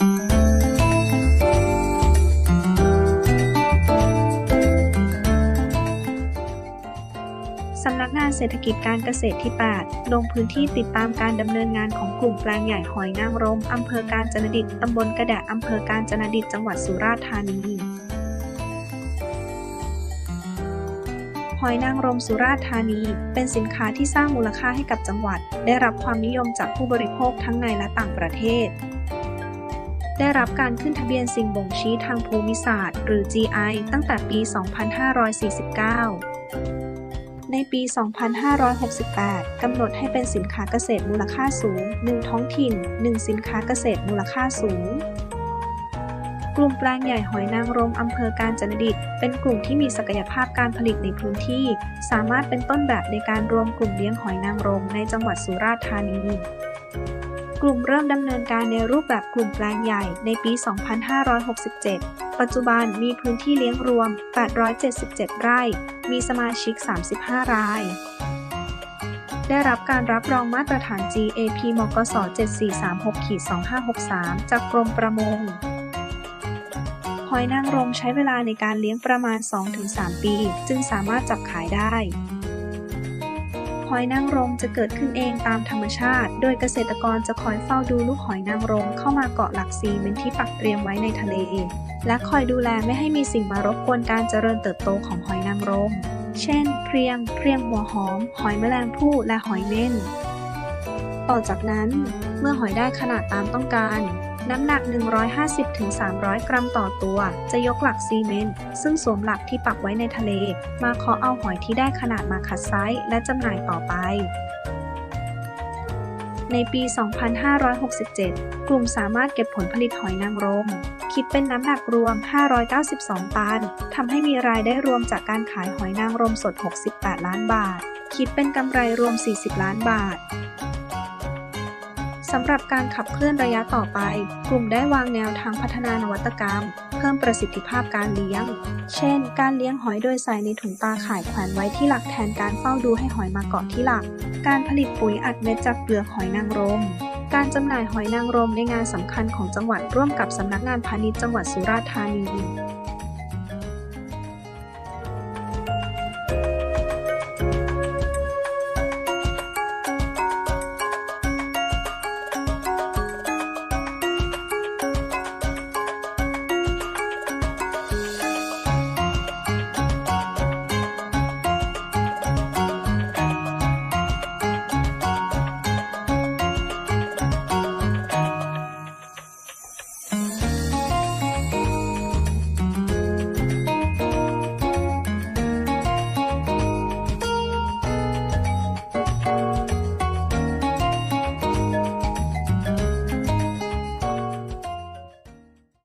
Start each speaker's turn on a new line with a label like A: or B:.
A: สำนักงานเศรษฐกิจการเกษตรที่ 8 ลงพื้นที่ติดตามการดำเนินงานของกลุ่มแปลงใหญ่หอยนางรมอำเภอการจนดิตตำบลกระดะอำเภอการจนดิตจังหวัดสุราษฎร์ธานีหอยนางรมสุราษฎร์ธานี เป็นสินค้าที่สร้างมูลค่าให้กับจังหวัด ได้รับความนิยมจากผู้บริโภคทั้งในและต่างประเทศ ได้รับการขึ้นทะเบียนสิ่งบ่งชี้ทางภูมิศาสตร์ หรือ GI ตั้งแต่ปี 2549 ในปี 2568 กำหนดให้เป็นสินค้าเกษตรมูลค่าสูง 1 ท้องถิ่น 1 สินค้าเกษตรมูลค่าสูง กลุ่มแปลงใหญ่หอยนางรมอำเภอการจนดิต เป็นกลุ่มที่มีศักยภาพการผลิตในพื้นที่ สามารถเป็นต้นแบบในการรวมกลุ่มเลี้ยงหอยนางรมในจังหวัดสุราษฎร์ธานี กลุ่มเริ่มดำเนินการในรูปแบบกลุ่มแปลงใหญ่ในปี 2567 ปัจจุบันมีพื้นที่เลี้ยงรวม 877 ไร่ มีสมาชิก 35 ราย ได้รับการรับรองมาตรฐาน GAP มกส 7436-2563 จากกรมประมง หอยนางรมใช้เวลาในการเลี้ยงประมาณ 2-3 ปี จึงสามารถจับขายได้ หอยนางรมจะเกิดขึ้นเองตามธรรมชาติ โดยเกษตรกรจะคอยเฝ้าดูลูกหอยนางรมเข้ามาเกาะหลักซีเมนที่ปักเตรียมไว้ในทะเลเองและคอยดูแลไม่ให้มีสิ่งมารบกวนการเจริญเติบโตของหอยนางรม เช่น เพรียง เพรียงหัวหอม หอยแมลงภู่ และหอยเม่น ต่อจากนั้น เมื่อหอยได้ขนาดตามต้องการ น้ำหนัก 150-300 กรัมต่อตัว จะยกหลักซีเมนต์ซึ่งสวมหลักที่ปักไว้ในทะเล มาเคาะเอาหอยที่ได้ขนาดมาคัดไซส์และจำหน่ายต่อไปในปี 2567 กลุ่มสามารถเก็บผลผลิตหอยนางรม คิดเป็นน้ำหนักรวม 592 ตัน ทำให้มีรายได้รวมจากการขายหอยนางรมสด 68 ล้านบาท คิดเป็นกำไรรวม 40 ล้านบาท สำหรับการขับเคลื่อนระยะต่อไป กลุ่มได้วางแนวทางพัฒนานวัตกรรม เพิ่มประสิทธิภาพการเลี้ยง เช่น การเลี้ยงหอยโดยใส่ในถุงตาข่ายแขวนไว้ที่หลักแทนการเฝ้าดูให้หอยมาเกาะที่หลัก การผลิตปุ๋ยอัดเม็ดจากเปลือกหอยนางรม การจำหน่ายหอยนางรมในงานสำคัญของจังหวัดร่วมกับสำนักงานพาณิชย์จังหวัดสุราษฎร์ธานี